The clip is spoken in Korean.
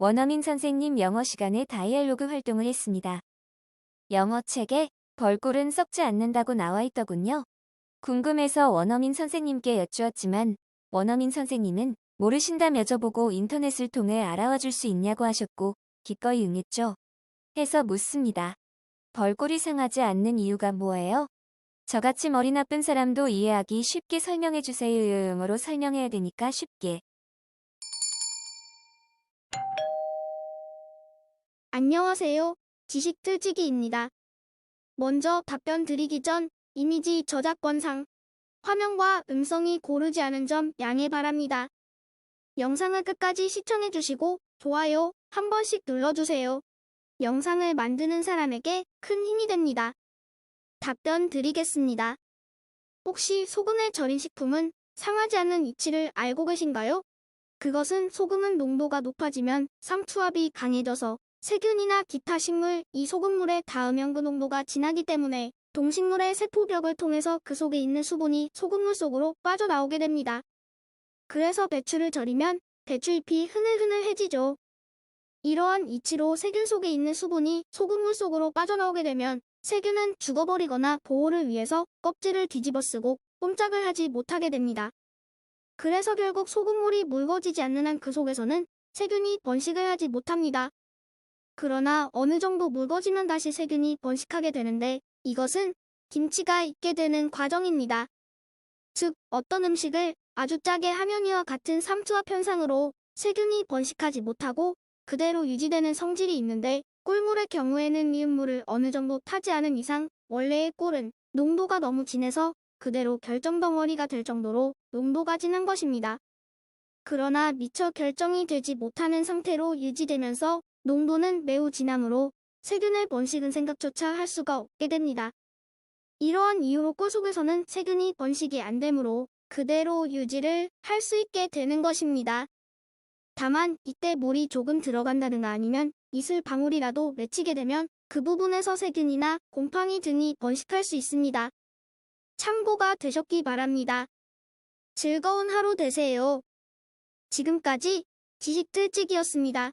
원어민 선생님 영어 시간에 다이얼로그 활동을 했습니다. 영어 책에 벌꿀은 썩지 않는다고 나와 있더군요. 궁금해서 원어민 선생님께 여쭈었지만 원어민 선생님은 모르신다며 저보고 인터넷을 통해 알아와 줄 수 있냐고 하셨고 기꺼이 응했죠. 해서 묻습니다. 벌꿀이 상하지 않는 이유가 뭐예요? 저같이 머리 나쁜 사람도 이해하기 쉽게 설명해 주세요. 영어로 설명해야 되니까 쉽게. 안녕하세요. 지식 틀치기입니다. 먼저 답변 드리기 전 이미지 저작권상 화면과 음성이 고르지 않은 점 양해 바랍니다. 영상을 끝까지 시청해 주시고 좋아요 한 번씩 눌러주세요. 영상을 만드는 사람에게 큰 힘이 됩니다. 답변 드리겠습니다. 혹시 소금에 절인 식품은 상하지 않는 이치를 알고 계신가요? 그것은 소금은 농도가 높아지면 상투압이 강해져서 세균이나 기타 식물, 이 소금물에 닿으면 그 농도가 진하기 때문에 동식물의 세포벽을 통해서 그 속에 있는 수분이 소금물 속으로 빠져나오게 됩니다. 그래서 배추를 절이면 배추잎이 흐늘흐늘해지죠. 이러한 이치로 세균 속에 있는 수분이 소금물 속으로 빠져나오게 되면 세균은 죽어버리거나 보호를 위해서 껍질을 뒤집어 쓰고 꼼짝을 하지 못하게 됩니다. 그래서 결국 소금물이 묽어지지 않는 한 그 속에서는 세균이 번식을 하지 못합니다. 그러나 어느 정도 묽어지면 다시 세균이 번식하게 되는데 이것은 김치가 익게 되는 과정입니다. 즉, 어떤 음식을 아주 짜게 하면 이와 같은 삼투압 현상으로 세균이 번식하지 못하고 그대로 유지되는 성질이 있는데 꿀물의 경우에는 미음물을 어느 정도 타지 않은 이상 원래의 꿀은 농도가 너무 진해서 그대로 결정덩어리가 될 정도로 농도가 진한 것입니다. 그러나 미처 결정이 되지 못하는 상태로 유지되면서 농도는 매우 진함으로 세균의 번식은 생각조차 할 수가 없게 됩니다. 이러한 이유로 꿀 속에서는 세균이 번식이 안 되므로 그대로 유지를 할 수 있게 되는 것입니다. 다만 이때 물이 조금 들어간다든가 아니면 이슬 방울이라도 맺히게 되면 그 부분에서 세균이나 곰팡이 등이 번식할 수 있습니다. 참고가 되셨기 바랍니다. 즐거운 하루 되세요. 지금까지 지식틀찍이었습니다.